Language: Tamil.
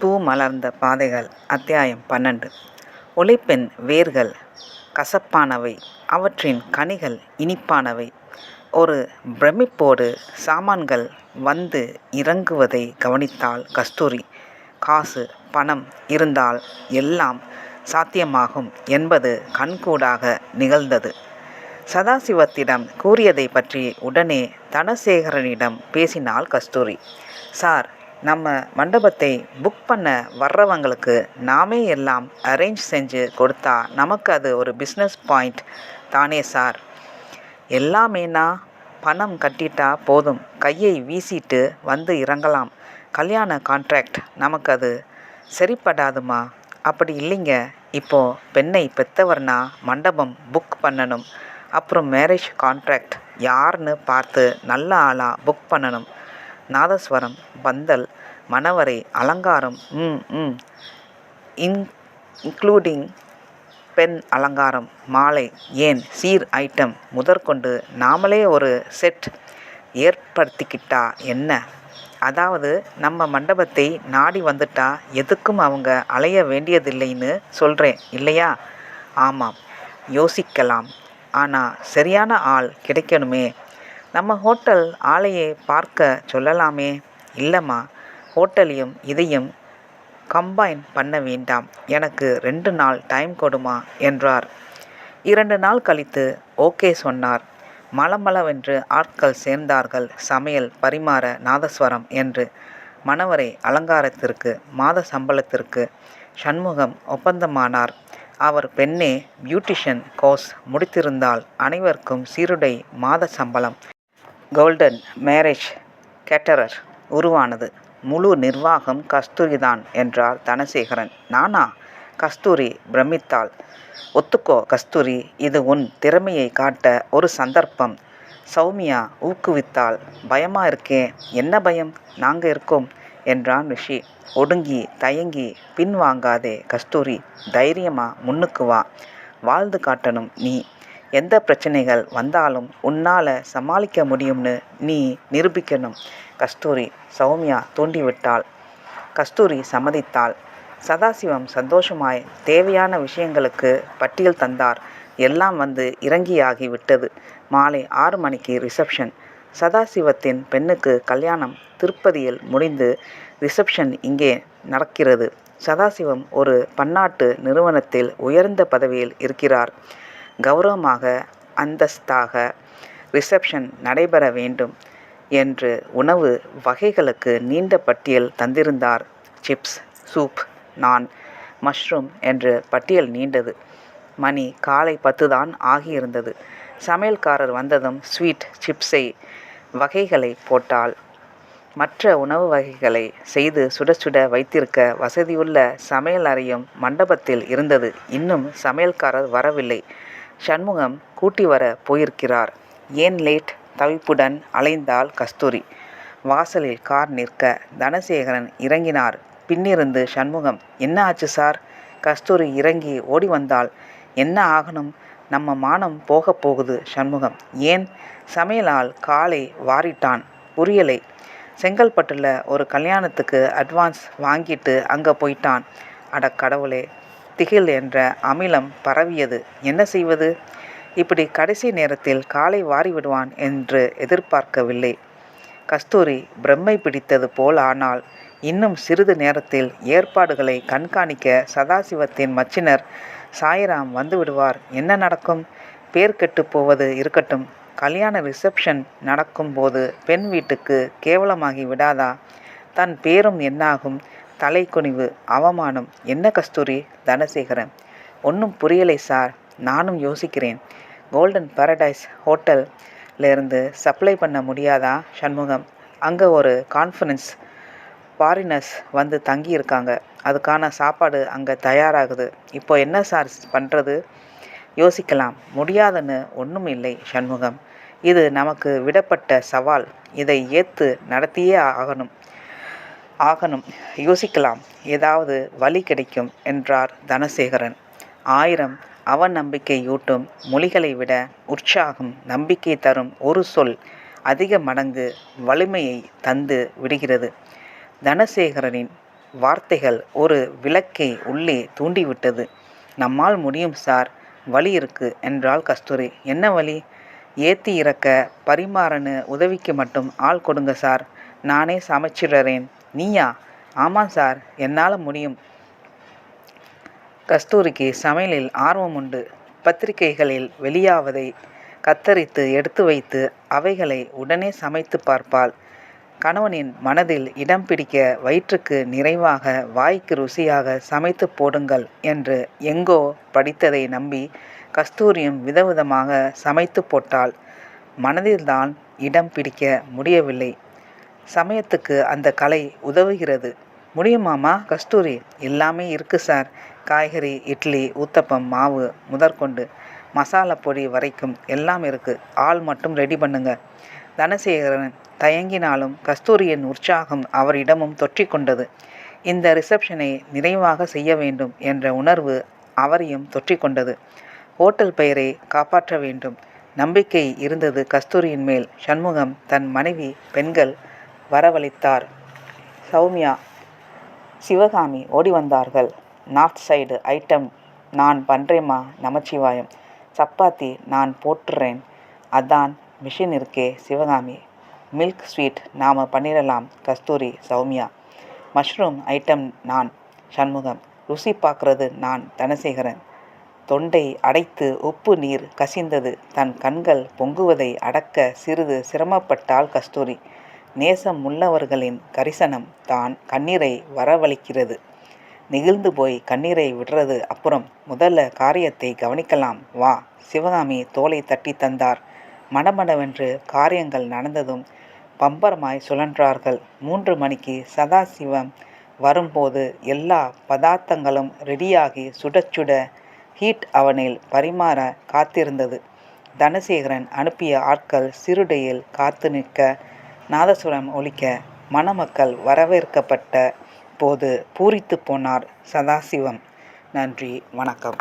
பூ மலர்ந்த பாதைகள் அத்தியாயம் பன்னெண்டு. உழைப்பெண் வேர்கள் கசப்பானவை அவற்றின் கனிகள் இனிப்பானவை. ஒரு பிரமிப்போடு சாமான்கள் வந்து இறங்குவதை கவனித்தால் கஸ்தூரி காசு பணம் இருந்தால் எல்லாம் சாத்தியமாகும் என்பது கண்கூடாக நிகழ்ந்தது. சதாசிவத்திடம் கூறியதை பற்றி உடனே தனசேகரனிடம் பேசினாள் கஸ்தூரி. சார் நம்ம மண்டபத்தை புக் பண்ண வர்றவங்களுக்கு நாமே எல்லாம் அரேஞ்ச் செஞ்சு கொடுத்தா நமக்கு அது ஒரு பிஸ்னஸ் பாயிண்ட் தானே சார். எல்லாமேனா பணம் கட்டிட்டா போதும். கையை வீசிட்டு வந்து இறங்கலாம். கல்யாண கான்ட்ராக்ட் நமக்கு அது சரிப்படாதுமா? அப்படி இல்லைங்க. இப்போ பெண்ணை பெற்றவர்னா மண்டபம் புக் பண்ணணும். அப்புறம் மேரேஜ் கான்ட்ராக்ட் யாருன்னு பார்த்து நல்ல ஆளாக புக் பண்ணணும். நாதஸ்வரம் பந்தல் மணவரை அலங்காரம் ம் ம். இன் இன்க்ளூடிங் பெண் அலங்காரம் மாலை ஏன் சீர் ஐட்டம் முதற்கொண்டு நாமளே ஒரு செட் ஏற்படுத்திக்கிட்டா என்ன? அதாவது நம்ம மண்டபத்தை நாடி வந்துட்டா எதுக்கும் அவங்க அலைய வேண்டியதில்லைன்னு சொல்கிறேன் இல்லையா? ஆமாம். யோசிக்கலாம். ஆனால் சரியான ஆள் கிடைக்கணுமே. நம்ம ஹோட்டல் ஆளையே பார்க்க சொல்லலாமே? இல்லைம்மா ஹோட்டலையும் இதையும் கம்பைன் பண்ண வேண்டாம். எனக்கு ரெண்டு நாள் டைம் கொடுமா? என்றார். இரண்டு நாள் கழித்து ஓகே சொன்னார். மலமளவென்று ஆட்கள் சேர்ந்தார்கள். சமையல் பரிமாற நாதஸ்வரம் என்று. மணவரை அலங்காரத்திற்கு மாத சம்பளத்திற்கு சண்முகம் ஒப்பந்தமானார். அவர் பெண்ணே பியூட்டிஷியன் கோர்ஸ் முடித்திருந்தால் அனைவருக்கும் சீருடை மாத சம்பளம். கோல்டன் மேரேஜ் கேட்டரர் உருவானது. முழு நிர்வாகம் கஸ்தூரிதான் என்றார் தனசேகரன். நானா? கஸ்தூரி பிரமித்தாள். ஒத்துக்கோ கஸ்தூரி. இது உன் திறமையை காட்ட ஒரு சந்தர்ப்பம். சௌமியா ஊக்குவித்தாள். பயமா இருக்கே? என்ன பயம்? நாங்க இருக்கோம் என்றான் ரிஷி. ஒடுங்கி தயங்கி பின்வாங்காதே கஸ்தூரி. தைரியமா முன்னுக்கு வா. வாழ்ந்து காட்டணும் நீ. எந்த பிரச்சனைகள் வந்தாலும் உன்னால் சமாளிக்க முடியும்னு நீ நிரூபிக்கணும். கஸ்தூரி சௌமியா தூண்டிவிட்டாள். கஸ்தூரி சம்மதித்தாள். சதாசிவம் சந்தோஷமாய் தேவையான விஷயங்களுக்கு பட்டியல் தந்தார். எல்லாம் வந்து இறங்கியாகி விட்டது. மாலை ஆறு மணிக்கு ரிசப்ஷன். சதாசிவத்தின் பெண்ணுக்கு கல்யாணம் திருப்பதியில் முடிந்து ரிசப்ஷன் இங்கே நடக்கிறது. சதாசிவம் ஒரு பன்னாட்டு நிறுவனத்தில் உயர்ந்த பதவியில் இருக்கிறார். கௌரவமாக அந்தஸ்தாக ரிசப்ஷன் நடைபெற வேண்டும் என்று உணவு வகைகளுக்கு நீண்ட பட்டியல் தந்திருந்தார். சிப்ஸ் சூப் நான் மஷ்ரூம் என்று பட்டியல் நீண்டது. மணி காலை பத்து தான் ஆகியிருந்தது. சமையல்காரர் வந்ததும் ஸ்வீட் சிப்ஸை வகைகளை போட்டால் மற்ற உணவு வகைகளை செய்து சுட சுட வைத்திருக்க வசதியுள்ள சமையல் அறையும் மண்டபத்தில் இருந்தது. இன்னும் சமையல்காரர் வரவில்லை. சண்முகம் கூட்டி வர போயிருக்கிறார். ஏன் லேட்? தவிப்புடன் அலைந்தாள் கஸ்தூரி. வாசலில் கார் நிற்க தனசேகரன் இறங்கினார். பின்னிருந்து சண்முகம் என்ன ஆச்சு சார்? கஸ்தூரி இறங்கி ஓடி வந்தால் என்ன ஆகணும்? நம்ம மானம் போக போகுது சண்முகம். ஏன்? சமையலால் காலை வாரிட்டான். புரியலை செங்கல்பட்டுல ஒரு கல்யாணத்துக்கு அட்வான்ஸ் வாங்கிட்டு அங்கே போயிட்டான். அட கடவுளே. திகில் என்ற அமிலம் பரவியது. என்ன செய்வது? இப்படி கடைசி நேரத்தில் காலை வாரி விடுவான் என்று எதிர்பார்க்கவில்லை. கஸ்தூரி பிரம்மை பிடித்தது போல் ஆனால் இன்னும் சிறிது நேரத்தில் ஏற்பாடுகளை கண்காணிக்க சதாசிவத்தின் மச்சினர் சாய்ராம் வந்து விடுவார் என்ன நடக்கும்? பேர் கெட்டு போவது இருக்கட்டும். கல்யாண ரிசப்ஷன் நடக்கும்போது பெண் வீட்டுக்கு கேவலமாகி விடாதா? தன் பேரும் என்னாகும்? தலைக்குனிவு அவமானம். என்ன கஸ்தூரி? தனசேகரன். ஒன்றும் புரியலை சார். நானும் யோசிக்கிறேன். கோல்டன் பாரடைஸ் ஹோட்டல்லேருந்து சப்ளை பண்ண முடியாதா? சண்முகம். அங்கே ஒரு கான்ஃபரன்ஸ் ஃபாரினர்ஸ் வந்து தங்கியிருக்காங்க. அதுக்கான சாப்பாடு அங்கே தயாராகுது. இப்போ என்ன சார் பண்ணுறது யோசிக்கலாம். முடியாதுன்னு ஒன்றும் இல்லை சண்முகம். இது நமக்கு விடப்பட்ட சவால். இதை ஏற்று நடத்தியே ஆகணும். ஆகணும். யோசிக்கலாம். ஏதாவது வழி கிடைக்கும் என்றார் தனசேகரன். ஆயிரம் அவநம்பிக்கையூட்டும் மொழிகளை விட உற்சாகம் நம்பிக்கை தரும் ஒரு சொல் அதிக மடங்கு வலிமையை தந்து விடுகிறது. தனசேகரனின் வார்த்தைகள் ஒரு விளக்கை உள்ளே தூண்டிவிட்டது. நம்மால் முடியும் சார். வழி இருக்கு என்றாள் கஸ்தூரி. என்ன வழி? ஏத்தி இறக்க பரிமாறன்னு உதவிக்கு மட்டும் ஆள் கொடுங்க சார். நானே சமைச்சிடுறேன். நீயா? ஆமாம் சார் என்னால் முடியும். கஸ்தூரிக்கு சமையலில் ஆர்வம் உண்டு பத்திரிகைகளில் வெளியாவதை கத்தரித்து எடுத்து வைத்து அவைகளை உடனே சமைத்து பார்ப்பாள். கணவனின் மனதில் இடம் பிடிக்க வயிற்றுக்கு நிறைவாக வாய்க்கு ருசியாக சமைத்து போடுங்கள் என்று எங்கோ படித்ததை நம்பி கஸ்தூரியும் விதவிதமாக சமைத்து போட்டாள். மனதில்தான் இடம் பிடிக்க முடியவில்லை. சமயத்துக்கு அந்த கலை உதவுகிறது. முடியுமாமா கஸ்தூரி எல்லாமே இருக்குது சார். காய்கறி இட்லி ஊத்தப்பம் மாவு முதற்கொண்டு. மசாலா பொடி வரைக்கும் எல்லாம் இருக்குது ஆள் மட்டும் ரெடி பண்ணுங்க. தனசேகரன் தயங்கினாலும் கஸ்தூரியின் உற்சாகம் அவரிடமும் தொற்றிக்கொண்டது இந்த ரிசப்ஷனை நிறைவாக செய்ய வேண்டும் என்ற உணர்வு அவரையும் தொற்றிக்கொண்டது ஹோட்டல் பெயரை காப்பாற்ற வேண்டும். நம்பிக்கை இருந்தது கஸ்தூரியின் மேல். சண்முகம் தன் மனைவி பெண்கள் வரவழைத்தார். சௌமியா சிவகாமி ஓடி வந்தார்கள். நார்த் சைடு ஐட்டம் நான் பண்ணுறேம்மா நமச்சிவாயம். சப்பாத்தி நான் போட்டுறேன். அதான் மிஷின் இருக்கே சிவகாமி. மில்க் ஸ்வீட் நாம் பண்ணிடலாம் கஸ்தூரி சௌமியா. மஷ்ரூம் ஐட்டம் நான் சண்முகம். ருசி பார்க்கறது நான் தனசேகரன். தொண்டை அடைத்து உப்பு நீர் கசிந்தது. தன் கண்கள் பொங்குவதை அடக்க சிறிது சிரமப்பட்டாள் கஸ்தூரி. நேசம் உள்ளவர்களின் கரிசனம் தான் கண்ணீரை வரவழைக்கிறது. நெகிழ்ந்து போய் கண்ணீரை விடுறது அப்புறம் முதல்ல காரியத்தை கவனிக்கலாம். வா சிவகாமி தோலை தட்டி தந்தார். மடமடவென்று காரியங்கள் நடந்ததும் பம்பரமாய் சுழன்றார்கள். மூன்று மணிக்கு சதாசிவம் வரும்போது எல்லா பதார்த்தங்களும் ரெடியாகி சுட சுட ஹீட் அவனில் பரிமாற காத்திருந்தது. தனசேகரன் அனுப்பிய ஆட்கள் சிறுடையில் காத்து நிற்க நாதசுரம் ஒலிக்க மணமக்கள் வரவேற்கப்பட்ட போது பூரித்து போனார் சதாசிவம். நன்றி வணக்கம்.